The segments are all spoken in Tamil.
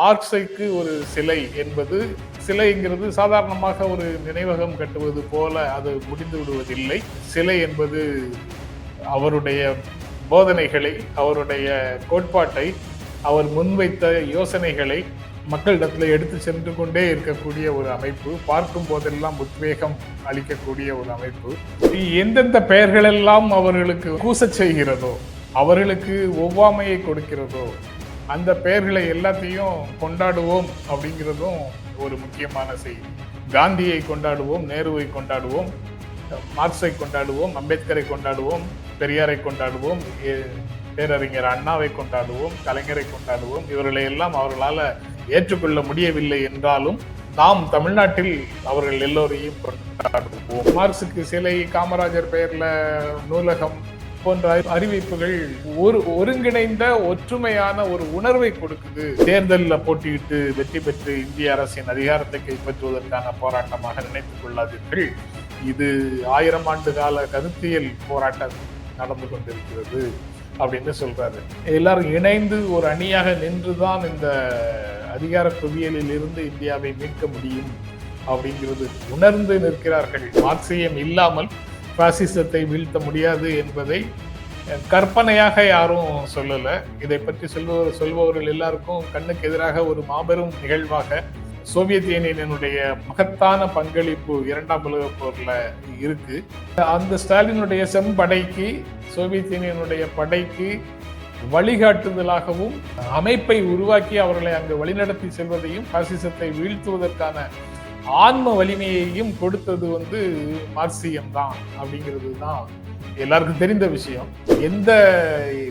மார்க்சைக்கு ஒரு சிலை என்பது சிலைங்கிறது சாதாரணமாக ஒரு நினைவகம் கட்டுவது போல அது முடிந்து விடுவதில்லை. சிலை என்பது அவருடைய போதனைகளை அவருடைய கோட்பாட்டை அவர் முன்வைத்த யோசனைகளை மக்களிடத்தில் எடுத்து சென்று கொண்டே இருக்கக்கூடிய ஒரு அமைப்பு பார்க்கும் போதெல்லாம் உத்வேகம் அளிக்கக்கூடிய ஒரு அமைப்பு. எந்தெந்த பெயர்களெல்லாம் அவர்களுக்கு கூச செய்கிறதோ அவர்களுக்கு ஒவ்வாமையை கொடுக்கிறதோ அந்த பெயர்களை எல்லாத்தையும் கொண்டாடுவோம் அப்படிங்கிறதும் ஒரு முக்கியமான செய்தி. காந்தியை கொண்டாடுவோம் நேருவை கொண்டாடுவோம் மார்க்ஸை கொண்டாடுவோம் அம்பேத்கரை கொண்டாடுவோம் பெரியாரை கொண்டாடுவோம் பேரறிஞர் அண்ணாவை கொண்டாடுவோம் கலைஞரை கொண்டாடுவோம். இவர்களை எல்லாம் அவர்களால் ஏற்றுக்கொள்ள முடியவில்லை என்றாலும் நாம் தமிழ்நாட்டில் அவர்கள் எல்லோரையும் கொண்டாடுவோம். மார்க்சுக்கு சிலை காமராஜர் பெயரில் நூலகம் போன்ற அறிவிப்புகள் ஒரு ஒருங்கிணைந்த ஒற்றுமையான ஒரு உணர்வை கொடுக்குது. தேர்தலில் போட்டியிட்டு வெற்றி பெற்று இந்திய அரசின் அதிகாரத்தை கைப்பற்றுவதற்கான போராட்டமாக நினைத்துக் கொள்ளாதீர்கள். இது ஆயிரம் ஆண்டு கால கருத்தியல் போராட்டம் நடந்து கொண்டிருக்கிறது அப்படின்னு சொல்றாரு. எல்லாரும் இணைந்து ஒரு அணியாக நின்றுதான் இந்த அதிகார குவியலில் இருந்து இந்தியாவை மீட்க முடியும் அப்படிங்கிறது உணர்ந்து நிற்கிறார்கள். மார்க்சியம் இல்லாமல் பாசிசத்தை வீழ்த்த முடியாது என்பதை கற்பனையாக யாரும் சொல்லலை. இதை பற்றி சொல்பவர் சொல்பவர்கள் எல்லாருக்கும் கண்ணுக்கு எதிராக ஒரு மாபெரும் நிகழ்வாக சோவியத் யூனியனுடைய மகத்தான பங்களிப்பு இரண்டாம் உலக போர்ல இருக்கு. அந்த ஸ்டாலினுடைய செம்படைக்கு சோவியத் யூனியனுடைய படைக்கு வழிகாட்டுதலாகவும் அமைப்பை உருவாக்கி அவர்களை அங்கு வழிநடத்தி செல்வதையும் பாசிசத்தை வீழ்த்துவதற்கான ஆன்ம வலிமையையும் கொடுத்தது வந்து மார்க்சியம் தான் அப்படிங்கிறது தான் எல்லாருக்கும் தெரிந்த விஷயம். எந்த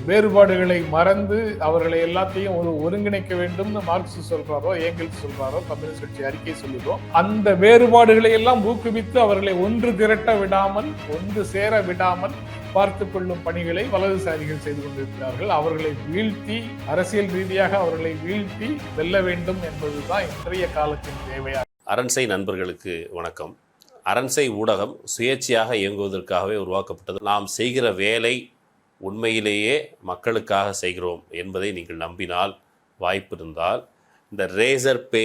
வேறுபாடுகளை மறந்து அவர்களை எல்லாத்தையும் ஒரு ஒருங்கிணைக்க வேண்டும்னு மார்க்ஸ் சொல்றாரோ ஏங்கல்ஸ் சொல்றாரோ கம்யூனிஸ்ட் கட்சி அறிக்கை சொல்லுதோ அந்த வேறுபாடுகளை எல்லாம் ஊக்குவித்து அவர்களை ஒன்று திரட்ட விடாமல் ஒன்று சேர விடாமல் பார்த்து கொள்ளும் பணிகளை வலதுசாரிகள் செய்து கொண்டிருக்கிறார்கள். அவர்களை வீழ்த்தி அரசியல் ரீதியாக அவர்களை வீழ்த்தி வெல்ல வேண்டும் என்பதுதான் இன்றைய காலத்தின் தேவையாக அரண்சை நண்பர்களுக்கு வணக்கம். அரண்சை ஊடகம் சுயேட்சையாக இயங்குவதற்காகவே உருவாக்கப்பட்டது. நாம் செய்கிற வேலை உண்மையிலேயே மக்களுக்காக செய்கிறோம் என்பதை நீங்கள் நம்பினால் வாய்ப்பு இருந்தால் இந்த ரேசர் பே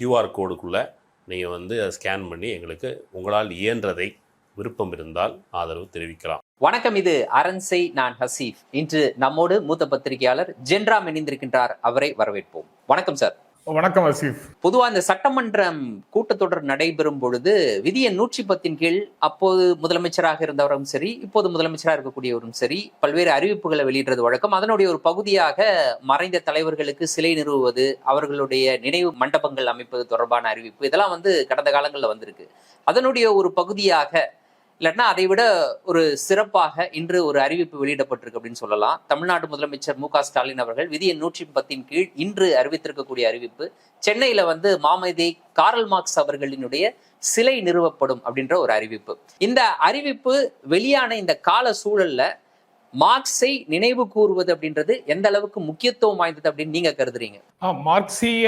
கியூஆர் கோடுக்குள்ளே நீங்கள் வந்து அதை ஸ்கேன் பண்ணி எங்களுக்கு உங்களால் இயன்றதை விருப்பம் இருந்தால் ஆதரவு தெரிவிக்கலாம். வணக்கம் இது அரண்சை நான் ஹசீஃப். இன்று நம்மோடு மூத்த பத்திரிகையாளர் ஜென்ராம் இணைந்திருக்கின்றார். அவரை வரவேற்போம். வணக்கம் சார். வணக்கம் அசீஃப் பொதுவா இந்த சட்டமன்றம் கூட்டத்தொடர் நடைபெறும் பொழுது விதி நூற்றி பத்தின் கீழ் அப்போது முதலமைச்சராக இருந்தவரும் சரி இப்போது முதலமைச்சராக இருக்கக்கூடியவரும் சரி பல்வேறு அறிவிப்புகளை வெளியிடுறது வழக்கம். அதனுடைய ஒரு பகுதியாக மறைந்த தலைவர்களுக்கு சிலை நிறுவுவது அவர்களுடைய நினைவு மண்டபங்கள் அமைப்பது தொடர்பான அறிவிப்பு இதெல்லாம் வந்து கடந்த காலங்களில் வந்திருக்கு. அதனுடைய ஒரு பகுதியாக இல்லைன்னா அதை விட ஒரு சிறப்பாக இன்று ஒரு அறிவிப்பு வெளியிடப்பட்டிருக்கு அப்படின்னு சொல்லலாம். தமிழ்நாடு முதலமைச்சர் மு க ஸ்டாலின் அவர்கள் விதி நூற்றி பத்தின் கீழ் இன்று அறிவித்திருக்கக்கூடிய அறிவிப்பு சென்னையில வந்து மாமதி காரல் மார்க்ஸ் அவர்களினுடைய சிலை நிறுவப்படும் அப்படின்ற ஒரு அறிவிப்பு. இந்த அறிவிப்பு வெளியான இந்த கால சூழல்ல மார்க்ஸை நினைவு கூறுவது அப்படின்றது எந்த அளவுக்கு முக்கியத்துவம் வாய்ந்தது அப்படின்னு நீங்க கருதுறீங்க? ஆ, மார்க்சிய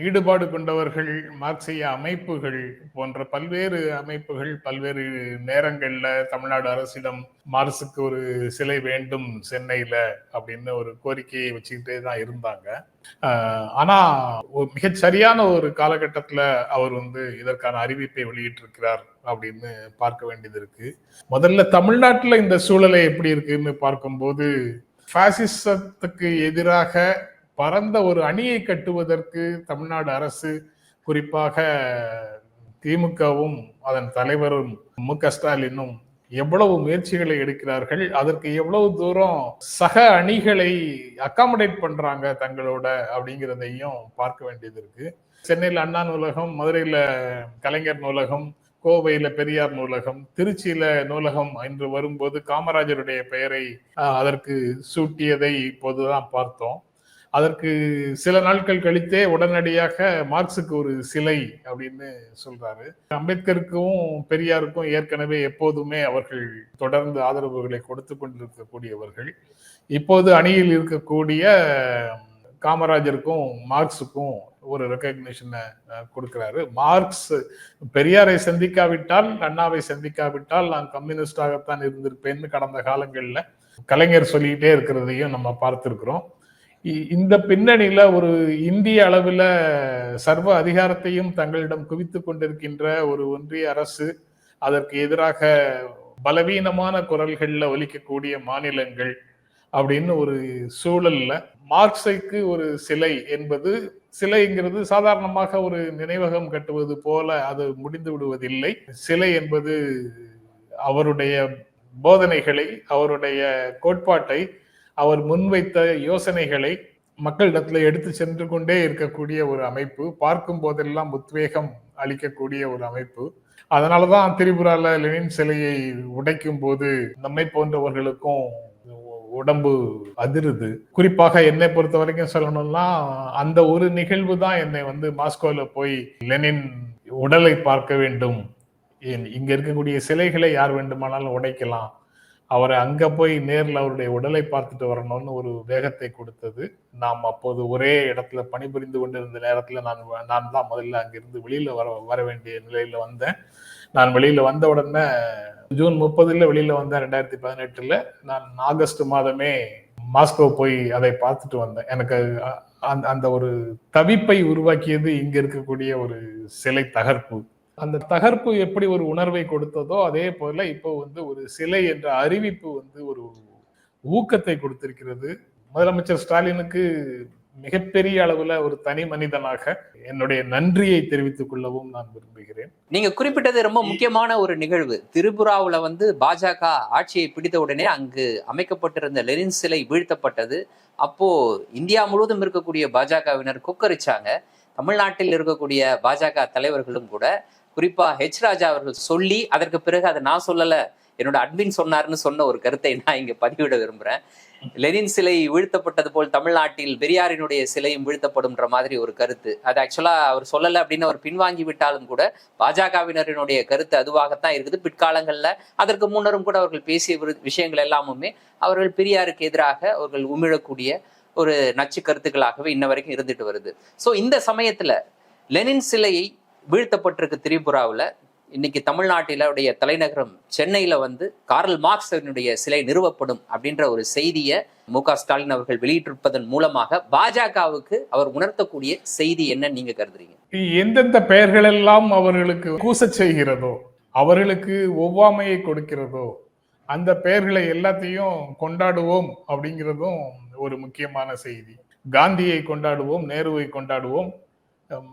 ஈடுபாடு கொண்டவர்கள் மார்க்சிய அமைப்புகள் போன்ற பல்வேறு அமைப்புகள் பல்வேறு நேரங்களில் தமிழ்நாடு அரசிடம் மார்ஸுக்கு ஒரு சிலை வேண்டும் சென்னையில அப்படின்னு ஒரு கோரிக்கையை வச்சுக்கிட்டே தான் இருந்தாங்க. ஆனா ஒரு மிகச் சரியான ஒரு காலகட்டத்துல அவர் வந்து இதற்கான அறிவிப்பை வெளியிட்டிருக்கிறார் அப்படின்னு பார்க்க வேண்டியது இருக்கு. முதல்ல தமிழ்நாட்டுல இந்த சூழலை எப்படி இருக்குன்னு பார்க்கும்போது பாசிசத்துக்கு எதிராக பரந்த ஒரு அணியை கட்டுவதற்கு தமிழ்நாடு அரசு குறிப்பாக திமுகவும் அதன் தலைவரும் மு க ஸ்டாலினும் எவ்வளவு முயற்சிகளை எடுக்கிறார்கள் அதற்கு எவ்வளவு தூரம் சக அணிகளை அக்காமடேட் பண்றாங்க தங்களோட அப்படிங்கிறதையும் பார்க்க வேண்டியது இருக்கு. சென்னையில் அண்ணா நூலகம் மதுரையில கலைஞர் நூலகம் கோவையில பெரியார் நூலகம் திருச்சியில நூலகம் என்று வரும்போது காமராஜருடைய பெயரை அதற்கு சூட்டியதை இப்போதுதான் பார்த்தோம். அதற்கு சில நாட்கள் கழித்தே உடனடியாக மார்க்சுக்கு ஒரு சிலை அப்படின்னு சொல்றாரு. அம்பேத்கருக்கும் பெரியாருக்கும் ஏற்கனவே எப்போதுமே அவர்கள் தொடர்ந்து ஆதரவுகளை கொடுத்து கொண்டிருக்கக்கூடியவர்கள். இப்போது அணியில் இருக்கக்கூடிய காமராஜருக்கும் மார்க்ஸுக்கும் ஒரு ரெக்கக்னிஷனை கொடுக்கிறாரு. மார்க்ஸ் பெரியாரை சந்திக்காவிட்டால் அண்ணாவை சந்திக்காவிட்டால் நான் கம்யூனிஸ்டாகத்தான் இருந்திருப்பேன்னு கடந்த காலங்களில் கலைஞர் சொல்லிக்கிட்டே இருக்கிறதையும் நம்ம பார்த்துருக்குறோம். இந்த பின்னணியில ஒரு இந்திய அளவில் சர்வ அதிகாரத்தையும் தங்களிடம் குவித்து கொண்டிருக்கின்ற ஒரு ஒன்றிய அரசு அதற்கு எதிராக பலவீனமான குரல்கள்ல ஒலிக்கக்கூடிய மாநிலங்கள் அப்படின்னு ஒரு சூழல்ல மார்க்ஸைக்கு ஒரு சிலை என்பது சிலைங்கிறது சாதாரணமாக ஒரு நினைவகம் கட்டுவது போல அது முடிந்து விடுவதில்லை. சிலை என்பது அவருடைய போதனைகளை அவருடைய கோட்பாட்டை அவர் முன்வைத்த யோசனைகளை மக்களிடத்துல எடுத்து சென்று கொண்டே இருக்கக்கூடிய ஒரு அமைப்பு பார்க்கும் போதெல்லாம் உத்வேகம் அளிக்கக்கூடிய ஒரு அமைப்பு. அதனாலதான் திரிபுரால லெனின் சிலையை உடைக்கும் போது நம்மை போன்றவர்களுக்கும் உடம்பு அதிருது. குறிப்பாக என்னை பொறுத்த வரைக்கும் சொல்லணும்னா அந்த ஒரு நிகழ்வு தான் என்னை வந்து மாஸ்கோல போய் லெனின் உடலை பார்க்க வேண்டும். இங்க- இருக்கக்கூடிய சிலைகளை யார் வேண்டுமானாலும் உடைக்கலாம். அவரை அங்க போய் நேரில் அவருடைய உடலை பார்த்துட்டு வரணும்னு ஒரு வேகத்தை கொடுத்தது. நாம் அப்போது ஒரே இடத்துல பணிபுரிந்து கொண்டிருந்த நேரத்தில் நான் நான் தான் முதல்ல அங்கிருந்து வெளியில வர வர வேண்டிய நிலையில வந்தேன். நான் வெளியில வந்த உடனே ஜூன் முப்பதுல வெளியில வந்தேன் ரெண்டாயிரத்தி பதினெட்டுல. நான் ஆகஸ்ட் மாதமே மாஸ்கோ போய் அதை பார்த்துட்டு வந்தேன். எனக்கு அந்த அந்த ஒரு தவிப்பை உருவாக்கியது இங்க இருக்கக்கூடிய ஒரு சிலை தகர்ப்பு. அந்த தகர்ப்பு எப்படி ஒரு உணர்வை கொடுத்ததோ அதே போல இப்போ வந்து ஒரு சிலை என்ற அறிவிப்பு வந்து ஒரு ஊக்கத்தை கொடுத்திருக்கிறது. முதலமைச்சர் ஸ்டாலினுக்கு மிகப்பெரிய அளவுல ஒரு தனி மனிதனாக என்னுடைய நன்றியை தெரிவித்துக் கொள்ளவும் நான் விரும்புகிறேன். நீங்க குறிப்பிட்டது ரொம்ப முக்கியமான ஒரு நிகழ்வு. திரிபுராவுல வந்து பாஜக ஆட்சியை பிடித்த உடனே அங்கு அமைக்கப்பட்டிருந்த லெனின் சிலை வீழ்த்தப்பட்டது. அப்போ இந்தியா முழுவதும் இருக்கக்கூடிய பாஜகவினர் கொக்கரிச்சாங்க. தமிழ்நாட்டில் இருக்கக்கூடிய பாஜக தலைவர்களும் கூட குறிப்பா ஹெச் ராஜா அவர்கள் சொல்லி அதற்கு பிறகு அதை நான் சொல்லல என்னோட அட்மின் சொன்னாருன்னு சொன்ன ஒரு கருத்தை நான் இங்க பதிவிட விரும்புறேன். லெனின் சிலை வீழ்த்தப்பட்டது போல் தமிழ்நாட்டில் பெரியாரினுடைய சிலையும் வீழ்த்தப்படும்ன்ற மாதிரி ஒரு கருத்து. அது ஆக்சுவலா அவர் சொல்லல அப்படின்னு அவர் பின்வாங்கி விட்டாலும் கூட பாஜகவினரினுடைய கருத்து அதுவாகத்தான் இருக்குது. பிற்காலங்கள்ல அதற்கு முன்னரும் கூட அவர்கள் பேசிய விஷயங்கள் எல்லாமுமே அவர்கள் பெரியாருக்கு எதிராக அவர்கள் உமிழக்கூடிய ஒரு நச்சு கருத்துக்களாகவே இன்ன வரைக்கும் இருந்துட்டு வருது. சோ இந்த சமயத்துல லெனின் சிலையை வீழ்த்தப்பட்டிருக்கு திரிபுராவுல. இன்னைக்கு தமிழ்நாட்டில உடைய தலைநகரம் சென்னையில வந்து கார்ல் மார்க்ஸனுடைய சிலை நிறுவப்படும் அப்படின்ற ஒரு செய்தியை மு க ஸ்டாலின் அவர்கள் வெளியிட்டிருப்பதன் மூலமாக பாஜகவுக்கு அவர் உணர்த்தக்கூடிய செய்தி என்ன நீங்க கருதுறீங்க? எந்தெந்த பெயர்கள் எல்லாம் அவர்களுக்கு கூச செய்கிறதோ அவர்களுக்கு ஒவ்வாமையை கொடுக்கிறதோ அந்த பெயர்களை எல்லாத்தையும் கொண்டாடுவோம் அப்படிங்கிறதும் ஒரு முக்கியமான செய்தி. காந்தியை கொண்டாடுவோம் நேருவை கொண்டாடுவோம்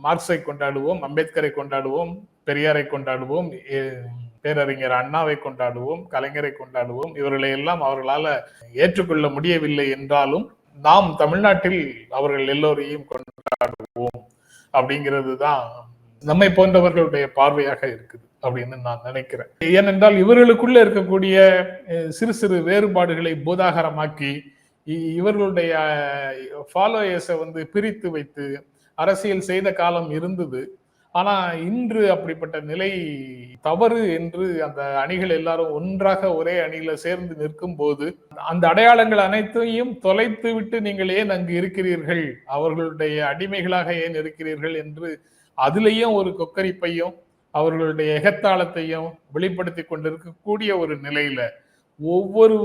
மார்க்ஸை கொண்டாடுவோம் அம்பேத்கரை கொண்டாடுவோம் பெரியாரை கொண்டாடுவோம் பேரறிஞர் அண்ணாவை கொண்டாடுவோம் கலைஞரை கொண்டாடுவோம். இவர்களை எல்லாம் அவர்களால் ஏற்றுக்கொள்ள முடியவில்லை என்றாலும் நாம் தமிழ்நாட்டில் அவர்கள் எல்லோரையும் கொண்டாடுவோம் அப்படிங்கிறது தான் நம்மை போன்றவர்களுடைய பார்வையாக இருக்குது அப்படின்னு நான் நினைக்கிறேன். ஏனென்றால் இவர்களுக்குள்ள இருக்கக்கூடிய சிறு சிறு வேறுபாடுகளை பூதாகரமாக்கி இ- இவர்களுடைய ஃபாலோயர்ஸை வந்து பிரித்து வைத்து அரசியல் செய்த காலம் இருந்தது. ஆனா இன்று அப்படிப்பட்ட நிலை தவறு என்று அந்த அணிகள் எல்லாரும் ஒன்றாக ஒரே அணியில சேர்ந்து நிற்கும் போது அந்த அடையாளங்கள் அனைத்தையும் தொலைத்து விட்டு நீங்கள் ஏன் அங்கு இருக்கிறீர்கள்? அவர்களுடைய அடிமைகளாக ஏன் இருக்கிறீர்கள் என்று அதுலேயும் ஒரு கொக்கரிப்பையும் அவர்களுடைய எகத்தாளத்தையும் வெளிப்படுத்தி கொண்டிருக்கக்கூடிய ஒரு நிலையில ஒவ்வொரு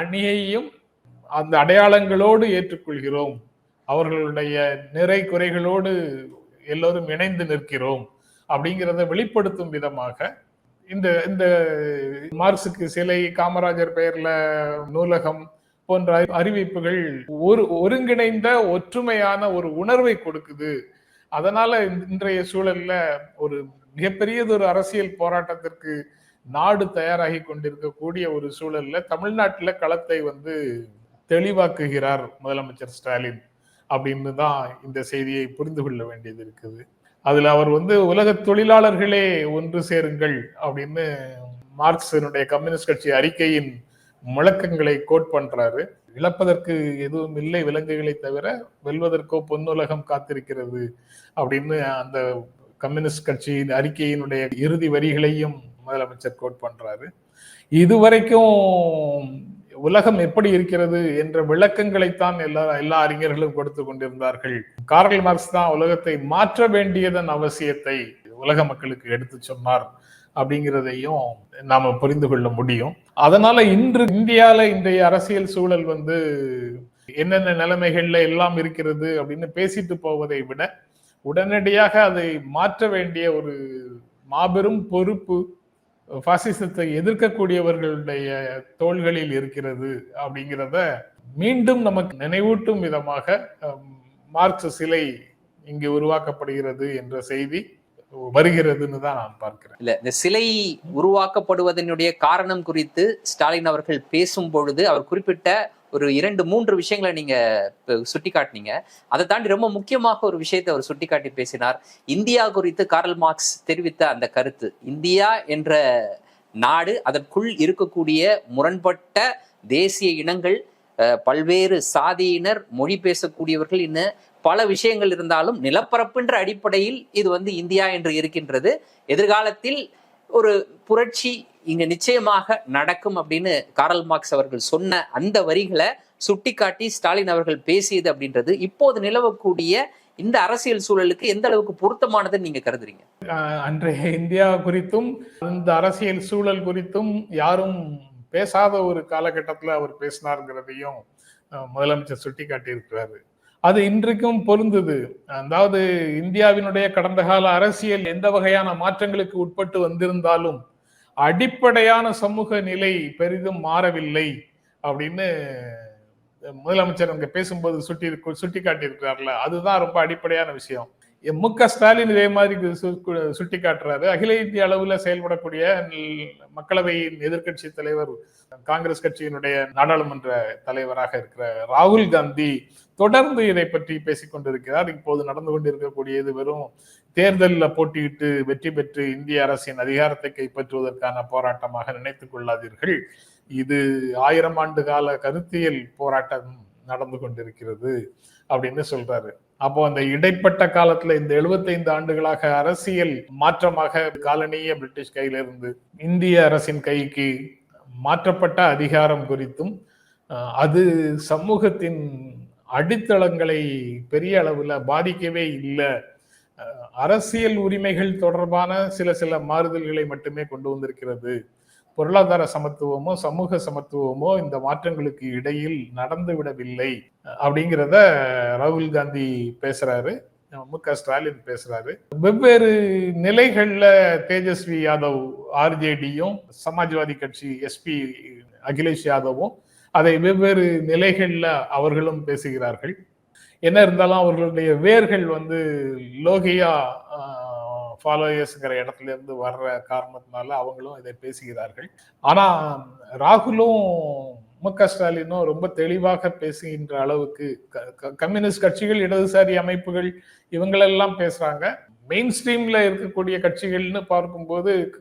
அணியையும் அந்த அடையாளங்களோடு ஏற்றுக்கொள்கிறோம். அவர்களுடைய நிறை குறைகளோடு எல்லோரும் இணைந்து நிற்கிறோம் அப்படிங்கிறத வெளிப்படுத்தும் விதமாக இந்த இந்த மார்க்சுக்கு சிலை காமராஜர் பெயர்ல நூலகம் போன்ற அறிவிப்புகள் ஒரு ஒருங்கிணைந்த ஒற்றுமையான ஒரு உணர்வை கொடுக்குது. அதனால இன்றைய சூழல்ல ஒரு மிகப்பெரியதொரு அரசியல் போராட்டத்திற்கு நாடு தயாராகி கொண்டிருக்கக்கூடிய ஒரு சூழல்ல தமிழ்நாட்டில் களத்தை வந்து தெளிவாக்குகிறார் முதலமைச்சர் ஸ்டாலின். அப்படின்னு தான் இந்த செய்தியை புரிந்து கொள்ள வேண்டியது இருக்குது. அதுல அவர் வந்து உலக தொழிலாளர்களே ஒன்று சேருங்கள் அப்படின்னு மார்க்சினுடைய கம்யூனிஸ்ட் கட்சி அறிக்கையின் முழக்கங்களை கோட் பண்றாரு. இழப்பதற்கு எதுவும் இல்லை விலங்குகளை தவிர வெல்வதற்கோ பொன்னுலகம் காத்திருக்கிறது அப்படின்னு அந்த கம்யூனிஸ்ட் கட்சியின் அறிக்கையினுடைய இறுதி வரிகளையும் முதலமைச்சர் கோட் பண்றாரு. இதுவரைக்கும் உலகம் எப்படி இருக்கிறது என்ற விளக்கங்களைத்தான் எல்லா எல்லா அறிஞர்களும் கொடுத்து கொண்டிருந்தார்கள். கார்ல் மார்க்ஸ் தான் உலகத்தை மாற்ற வேண்டியதன் அவசியத்தை உலக மக்களுக்கு எடுத்து சொன்னார் அப்படிங்கிறதையும் நாம புரிந்து கொள்ள முடியும். அதனால இன்று இந்தியால இன்றைய அரசியல் சூழல் வந்து என்னென்ன நிலைமைகள்ல எல்லாம் இருக்கிறது அப்படின்னு பேசிட்டு போவதை விட உடனடியாக அதை மாற்ற வேண்டிய ஒரு மாபெரும் பொறுப்பு பாசிசத்தை எதிர்க்கக்கூடியவர்களுடைய தோள்களில் இருக்கிறது அப்படிங்கிறத மீண்டும் நமக்கு நினைவூட்டும் விதமாக மார்க்ஸ் சிலை இங்கு உருவாக்கப்படுகிறது என்ற செய்தி வருகிறதுன்னு தான் நான் பார்க்கிறேன். இல்ல இந்த சிலை உருவாக்கப்படுவதனுடைய காரணம் குறித்து ஸ்டாலின் அவர்கள் பேசும் பொழுது அவர் குறிப்பிட்ட ஒரு இரண்டு மூன்று விஷயங்களை நீங்க சுட்டி காட்டினீங்க. அதை தாண்டி ரொம்ப முக்கியமாக ஒரு விஷயத்தை அவர் சுட்டிக்காட்டி பேசினார். இந்தியா குறித்து கார்ல் மார்க்ஸ் தெரிவித்த அந்த கருத்து இந்தியா என்ற நாடு அதற்குள் இருக்கக்கூடிய முரண்பட்ட தேசிய இனங்கள் பல்வேறு சாதியினர் மொழி பேசக்கூடியவர்கள் இன்னும் பல விஷயங்கள் இருந்தாலும் நிலப்பரப்புன்ற அடிப்படையில் இது வந்து இந்தியா என்று இருக்கின்றது. எதிர்காலத்தில் ஒரு புரட்சி இங்க நிச்சயமாக நடக்கும் அப்படின்னு காரல் மார்க்ஸ் அவர்கள் சொன்ன அந்த வரிகளை சுட்டிக்காட்டி ஸ்டாலின் அவர்கள் பேசியது அப்படின்றது இப்போது நிலவக்கூடிய இந்த அரசியல் சூழலுக்கு எந்த அளவுக்கு பொருத்தமானதுன்னு நீங்க கருதுறீங்க? அன்றைய இந்தியா குறித்தும் இந்த அரசியல் சூழல் குறித்தும் யாரும் பேசாத ஒரு காலகட்டத்தில் அவர் பேசினாருங்கிறதையும் முதலமைச்சர் சுட்டி காட்டியிருக்கிறாரு அது இன்றைக்கும் பொருந்தது. அதாவது இந்தியாவினுடைய கடந்த கால அரசியல் எந்த வகையான மாற்றங்களுக்கு உட்பட்டு வந்திருந்தாலும் அடிப்படையான சமூக நிலை பெரிதும் மாறவில்லை அப்படின்னு முதலமைச்சர் அங்க பேசும்போது சுட்டி சுட்டி காட்டியிருக்கிறார்ல அதுதான் ரொம்ப அடிப்படையான விஷயம். மு க ஸ்டாலின் இதே மாதிரி சு- கு- சுட்டி காட்டுறாரு அகில இந்திய அளவுல செயல்படக்கூடிய மக்களவையின் எதிர்க்கட்சி தலைவர் காங்கிரஸ் கட்சியினுடைய நாடாளுமன்ற தலைவராக இருக்கிற ராகுல் காந்தி தொடர்ந்து இதை பற்றி பேசிக்கொண்டிருக்கிறார் இப்போது நடந்து கொண்டிருக்கக்கூடியது வெறும் தேர்தலில் போட்டியிட்டு வெற்றி பெற்று இந்திய அரசின் அதிகாரத்தை கைப்பற்றுவதற்கான போராட்டமாக நினைத்துக் கொள்ளாதீர்கள். இது ஆயிரம் ஆண்டு கால கருத்தியல் போராட்டம் நடந்து கொண்டிருக்கிறது அப்படின்னு சொல்றாரு. அப்போ அந்த இடைப்பட்ட காலத்துல இந்த 75 ஆண்டுகளாக அரசியல் மாற்றமாக காலனிய பிரிட்டிஷ் கையிலிருந்து இந்திய அரசின் கைக்கு மாற்றப்பட்ட அதிகாரம் குறித்தும் அது சமூகத்தின் அடித்தளங்களை பெரிய அளவில் பாதிக்கவே இல்லை. அரசியல் உரிமைகள் தொடர்பான சில சில மாறுதல்களை மட்டுமே கொண்டு வந்திருக்கிறது. பொருளாதார சமத்துவமோ சமூக சமத்துவமோ இந்த மாற்றங்களுக்கு இடையில் நடந்து விடவில்லை அப்படிங்கிறத ராகுல் காந்தி பேசுறாரு. மு க ஸ்டாலின் பேசுறாரு. வெவ்வேறு நிலைகள்ல தேஜஸ்வி யாதவ் ஆர்ஜேடியும் சமாஜ்வாதி கட்சி எஸ்பி அகிலேஷ் யாதவும் அதை வெவ்வேறு நிலைகளில் அவர்களும் பேசுகிறார்கள். என்ன இருந்தாலும் அவர்களுடைய வேர்கள் வந்து லோகியா ஃபாலோயர்ஸுங்கிற இடத்துல இருந்து வர்ற காரணத்தினால அவங்களும் இதை பேசுகிறார்கள். ஆனா ராகுலும் மு க ஸ்டாலினும் ரொம்ப தெளிவாக பேசுகின்ற அளவுக்கு க- கம்யூனிஸ்ட் கட்சிகள் இடதுசாரி அமைப்புகள் இவங்களெல்லாம் பேசுறாங்க. மெயின் ஸ்ட்ரீம்ல இருக்கக்கூடிய கட்சிகள்னு பார்க்கும்போது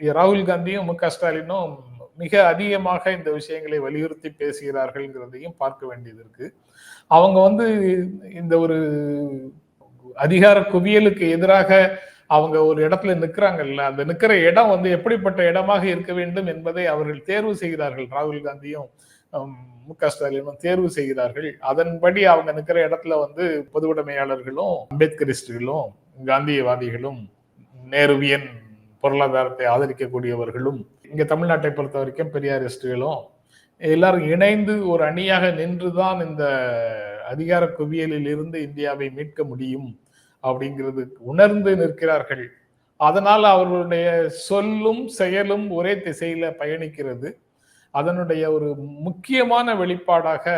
ராகுல் காந்தியும் மு க ஸ்டாலினும் மிக அதிகமாக இந்த விஷயங்களை வலியுறுத்தி பேசுகிறார்கள்ங்கிறதையும் பார்க்க வேண்டியது இருக்கு. அவங்க வந்து இந்த ஒரு அதிகார குவியலுக்கு எதிராக அவங்க ஒரு இடத்துல நிற்கிறாங்கல்ல அந்த நிற்கிற இடம் வந்து எப்படிப்பட்ட இடமாக இருக்க வேண்டும் என்பதை அவர்கள் தேர்வு செய்கிறார்கள் ராகுல் காந்தியும் மு க ஸ்டாலினும் தேர்வு செய்கிறார்கள் அதன்படி அவங்க நிற்கிற இடத்துல வந்து பொதுவுடைமையாளர்களும் அம்பேத்கரிஸ்டுகளும் காந்தியவாதிகளும் நேருவியன் பொருளாதாரத்தை ஆதரிக்கக்கூடியவர்களும் இங்கே தமிழ்நாட்டை பொறுத்த வரைக்கும் பெரியாரிஸ்டுகளும் எல்லாரும் இணைந்து ஒரு அணியாக நின்றுதான் இந்த அதிகார குவியலில் இருந்து இந்தியாவை மீட்க முடியும் அப்படிங்கிறது உணர்ந்து நிற்கிறார்கள். அதனால் அவர்களுடைய சொல்லும் செயலும் ஒரே திசையில பயணிக்கிறது. அதனுடைய ஒரு முக்கியமான வெளிப்பாடாக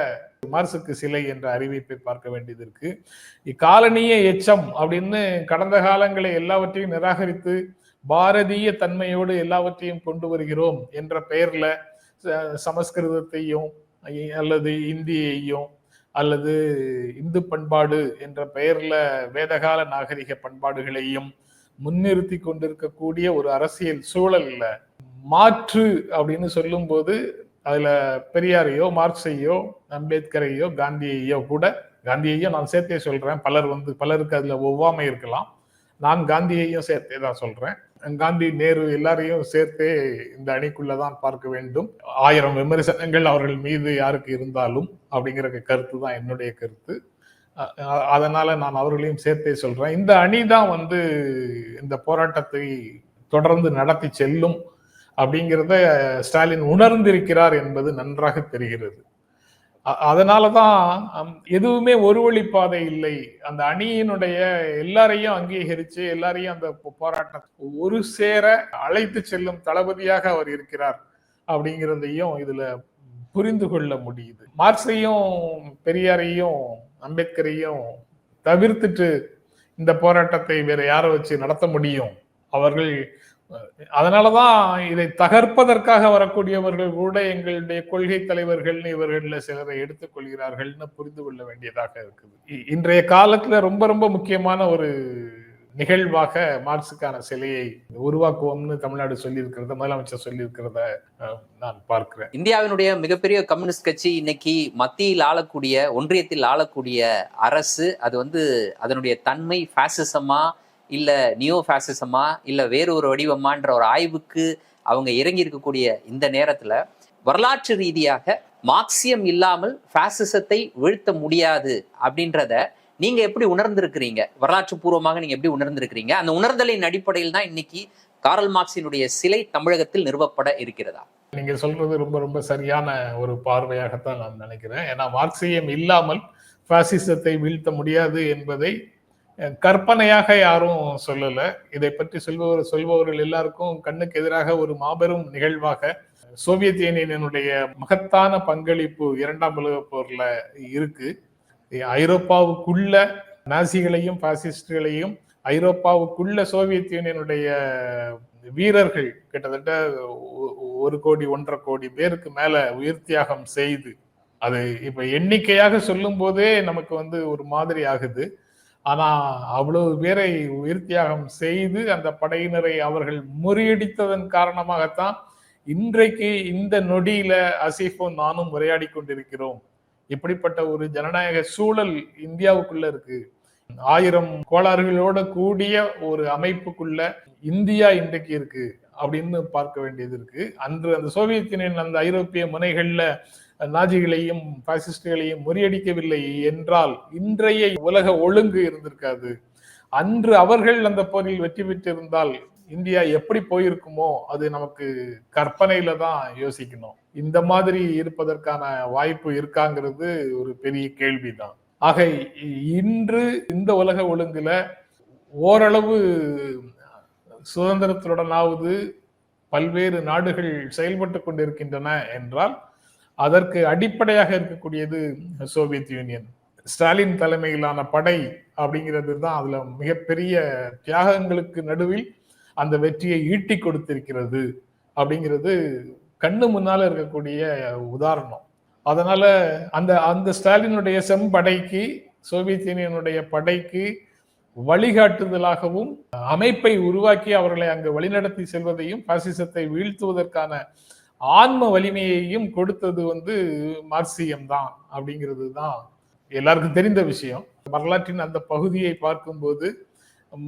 மார்சுக்கு சிலை என்ற அறிவிப்பை பார்க்க வேண்டியது இருக்கு. காலனிய எச்சம் அப்படின்னு கடந்த காலங்களை எல்லாவற்றையும் நிராகரித்து பாரதிய தன்மையோடு எல்லாவற்றையும் கொண்டு வருகிறோம் என்ற பெயர்ல ச- சமஸ்கிருதத்தையும் அல்லது இந்தியையும் அல்லது இந்து பண்பாடு என்ற பெயர்ல வேதகால நாகரிக பண்பாடுகளையும் முன்னிறுத்தி கொண்டிருக்கக்கூடிய ஒரு அரசியல் சூழல்ல மாற்று அப்படின்னு சொல்லும்போது அதுல பெரியாரையோ மார்க்ஸையோ அம்பேத்கரையோ காந்தியையோ கூட காந்தியையும் நான் சேர்த்தே சொல்றேன். பலர் வந்து பலருக்கு அதுல ஒவ்வாமை இருக்கலாம். நான் காந்தியையும் சேர்த்தே தான் சொல்றேன். காந்தி நேரு எல்லாரையும் சேர்த்தே இந்த அணிக்குள்ளதான் பார்க்க வேண்டும். ஆயிரம் விமர்சனங்கள் அவர்கள் மீது யாருக்கு இருந்தாலும் அப்படிங்கிற கருத்து தான் என்னுடைய கருத்து. அதனால நான் அவர்களையும் சேர்த்தே சொல்றேன். இந்த அணி தான் வந்து இந்த போராட்டத்தை தொடர்ந்து நடத்தி செல்லும் அப்படிங்கிறத ஸ்டாலின் உணர்ந்திருக்கிறார் என்பது நன்றாக தெரிகிறது. அதனால தான் அம், எதுவுமே ஒரு வழிப்பாதை இல்லை. அந்த அணியினுடைய எல்லாரையும் அங்கீகரிச்சு எல்லாரையும் அந்த போ- போராட்டம் ஒரு சேர அழைத்து செல்லும் தளபதியாக அவர் இருக்கிறார் அப்படிங்கிறதையும் இதுல புரிந்து கொள்ள முடியுது. மார்க்சையும் பெரியாரையும் அம்பேத்கரையும் தவிர்த்துட்டு இந்த போராட்டத்தை வேற யாரை வச்சு நடத்த முடியும்? அவர்கள் அதனாலதான் இதை தகர்ப்பதற்காக வரக்கூடியவர்கள் கூட எங்களுடைய கொள்கை தலைவர்கள்னு இவர்களில் சிலரை எடுத்துக்கொள்கிறார்கள்னு புரிந்து கொள்ள வேண்டியதாக இருக்குது. இன்றைய காலத்துல ரொம்ப ரொம்ப முக்கியமான ஒரு நிகழ்வாக மார்க்சுக்கான சிலையை உருவாக்குவோம்னு தமிழ்நாடு சொல்லியிருக்கிறத முதலமைச்சர் சொல்லியிருக்கிறத நான் பார்க்கிறேன். இந்தியாவினுடைய மிகப்பெரிய கம்யூனிஸ்ட் கட்சி இன்னைக்கு மத்தியில் ஆளக்கூடிய ஒன்றியத்தில் ஆளக்கூடிய அரசு அது வந்து அதனுடைய தன்மை பாசிசமா இல்லை நியோ ஃபேசிசமா இல்லை வேறு ஒரு வடிவமான்ற ஒரு ஆய்வுக்கு அவங்க இறங்கி இருக்கக்கூடிய இந்த நேரத்தில் வரலாற்று ரீதியாக மார்க்சியம் இல்லாமல் ஃபேசிசத்தை வீழ்த்த முடியாது அப்படின்றத நீங்க எப்படி உணர்ந்திருக்கிறீங்க? வரலாற்று பூர்வமாக நீங்க எப்படி உணர்ந்திருக்கிறீங்க? அந்த உணர்தலின் அடிப்படையில் தான் இன்னைக்கு காரல் மார்க்சினுடைய சிலை தமிழகத்தில் நிறுவப்பட இருக்கிறதா? நீங்க சொல்றது ரொம்ப ரொம்ப சரியான ஒரு பார்வையாகத்தான் நான் நினைக்கிறேன். ஏன்னா மார்க்சியம் இல்லாமல் பாசிசத்தை வீழ்த்த முடியாது என்பதை கற்பனையாக யாரும் சொல்லல. இதை பற்றி சொல்பவர் சொல்பவர்கள் எல்லாருக்கும் கண்ணுக்கு எதிராக ஒரு மாபெரும் நிகழ்வாக சோவியத் யூனியனுடைய மகத்தான பங்களிப்பு இரண்டாம் உலக போர்ல இருக்கு. ஐரோப்பாவுக்குள்ள நாசிகளையும் பாசிஸ்டுகளையும் ஐரோப்பாவுக்குள்ள சோவியத் யூனியனுடைய வீரர்கள் கிட்டத்தட்ட ஒரு கோடி ஒன்றரை கோடி பேருக்கு மேல உயிர் தியாகம் செய்து அது இப்ப எண்ணிக்கையாக சொல்லும் போதே நமக்கு வந்து ஒரு மாதிரி ஆகுது. ஆனா அவ்வளவு பேரை உயிர் தியாகம் செய்து அந்த படையினரை அவர்கள் முறியடித்ததன் காரணமாகத்தான் இன்றைக்கு இந்த நொடியில அசீஃபும் நானும் உரையாடி கொண்டிருக்கிறோம். இப்படிப்பட்ட ஒரு ஜனநாயக சூழல் இந்தியாவுக்குள்ள இருக்கு. ஆயிரம் கோளாறுகளோட கூடிய ஒரு அமைப்புக்குள்ள இந்தியா இன்றைக்கு இருக்கு அப்படின்னு பார்க்க வேண்டியது இருக்கு. அன்று அந்த சோவியத் யூனியன் அந்த ஐரோப்பிய முனைகள்ல நாஜிகளையும் பாசிஸ்டுகளையும் முறியடிக்கவில்லை என்றால் இன்றைய உலக ஒழுங்கு இருந்திருக்காது. அன்று அவர்கள் அந்த போரில் வெற்றி பெற்றிருந்தால் இந்தியா எப்படி போயிருக்குமோ அது நமக்கு கற்பனையில தான் யோசிக்கணும். இந்த மாதிரி இருப்பதற்கான வாய்ப்பு இருக்காங்கிறது ஒரு பெரிய கேள்விதான். ஆக இ- இன்று இந்த உலக ஒழுங்குல ஓரளவு சுதந்திரத்துடனாவது பல்வேறு நாடுகள் செயல்பட்டு கொண்டிருக்கின்றன என்றால் அதற்கு அடிப்படையாக இருக்கக்கூடியது சோவியத் யூனியன். ஸ்டாலின் தலைமையிலான படை அப்படிங்கிறது தான் அதுல மிகப்பெரிய தியாகங்களுக்கு நடுவில் அந்த வெற்றியை ஈட்டி கொடுத்திருக்கிறது அப்படிங்கிறது கண்ணு முன்னால இருக்கக்கூடிய உதாரணம். அதனால அந்த அந்த ஸ்டாலினுடைய செம்படைக்கு சோவியத் யூனியனுடைய படைக்கு வழிகாட்டுதலாகவும் அமைப்பை உருவாக்கி அவர்களை அங்கு வழிநடத்தி செல்வதையும் பாசிசத்தை வீழ்த்துவதற்கான ஆன்ம வலிமையையும் கொடுத்தது வந்து மார்க்சியம் தான் அப்படிங்கிறது தான் எல்லாருக்கும் தெரிந்த விஷயம். வரலாற்றின் அந்த பகுதியை பார்க்கும்போது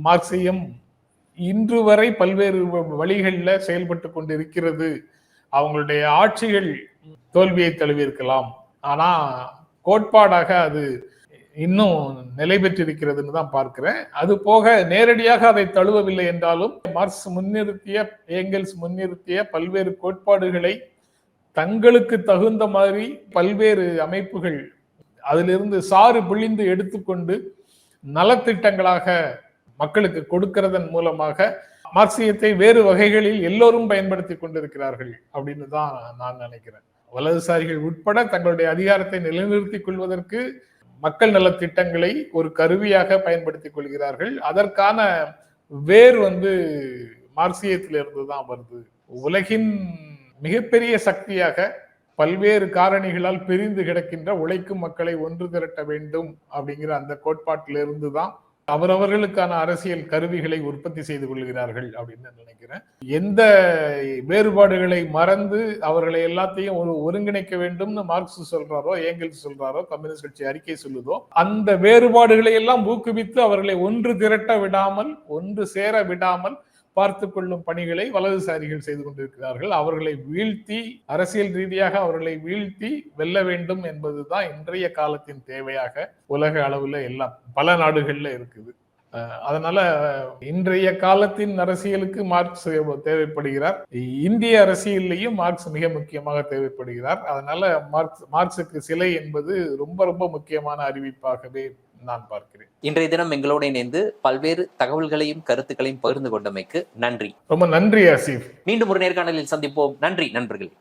மார்க்சியம் இன்று வரை பல்வேறு வழிகளில் வழிகள்ல செயல்பட்டு கொண்டிருக்கிறது. அவங்களுடைய ஆட்சிகள் தோல்வியை தழுவியிருக்கலாம். ஆனால் கோட்பாடாக அது இன்னும் நிலை பெற்றிருக்கிறதுன்னு தான் பார்க்கிறேன். அது போக நேரடியாக அதை தழுவவில்லை என்றாலும் மார்க்ஸ் முன்னிறுத்திய ஏங்கல்ஸ் முன்னிறுத்திய பல்வேறு கோட்பாடுகளை தங்களுக்கு தகுந்த மாதிரி பல்வேறு அமைப்புகள் அதிலிருந்து சாறு பிழிந்து எடுத்துக்கொண்டு நலத்திட்டங்களாக மக்களுக்கு கொடுக்கிறதன் மூலமாக மார்க்சியத்தை வேறு வகைகளில் எல்லோரும் பயன்படுத்தி கொண்டிருக்கிறார்கள் அப்படின்னு தான் நான் நினைக்கிறேன். வலதுசாரிகள் உட்பட தங்களுடைய அதிகாரத்தை நிலைநிறுத்திக் கொள்வதற்கு மக்கள் நலத்திட்டங்களை ஒரு கருவியாக பயன்படுத்திக் கொள்கிறார்கள். அதற்கான வேர் வந்து மார்க்சியத்திலிருந்து தான் வருது. உலகின் மிகப்பெரிய சக்தியாக பல்வேறு காரணிகளால் பிரிந்து கிடக்கின்ற உழைக்கும் மக்களை ஒன்று திரட்ட வேண்டும் அப்படிங்கிற அந்த கோட்பாட்டிலிருந்து தான் அவரவர்களுக்கான அரசியல் கருவிகளை உற்பத்தி செய்து கொள்கிறார்கள் அப்படின்னு நான் நினைக்கிறேன். எந்த வேறுபாடுகளை மறந்து அவர்களை எல்லாத்தையும் ஒரு ஒருங்கிணைக்க வேண்டும்னு மார்க்ஸ் சொல்றாரோ ஏங்கல்ஸ் சொல்றாரோ கம்யூனிஸ்ட் கட்சி அறிக்கை சொல்லுதோ அந்த வேறுபாடுகளை எல்லாம் ஊக்குவித்து அவர்களை ஒன்று திரட்ட விடாமல் ஒன்று சேர விடாமல் பார்த்து கொள்ளும் பணிகளை வலதுசாரிகள் செய்து கொண்டிருக்கிறார்கள். அவர்களை வீழ்த்தி அரசியல் ரீதியாக அவர்களை வீழ்த்தி வெல்ல வேண்டும் என்பதுதான் இன்றைய காலத்தின் தேவையாக உலக அளவுல எல்லாம் பல நாடுகள்ல இருக்குது. அதனால இன்றைய காலத்தின் அரசியலுக்கு மார்க்ஸ் தேவைப்படுகிறார். இந்திய அரசியல்லையும் மார்க்ஸ் மிக முக்கியமாக தேவைப்படுகிறார். அதனால மார்க்ஸ் மார்க்ஸுக்கு சிலை என்பது ரொம்ப ரொம்ப முக்கியமான அறிவிப்பாகவே நான் பார்க்கிறேன். இன்றைய தினம் எங்களோடு இணைந்து பல்வேறு தகவல்களையும் கருத்துக்களையும் பகிர்ந்து கொண்டமைக்கு நன்றி. ரொம்ப நன்றி ஆசிப் மீண்டும் ஒரு நேர்காணலில் சந்திப்போம். நன்றி நண்பர்களே.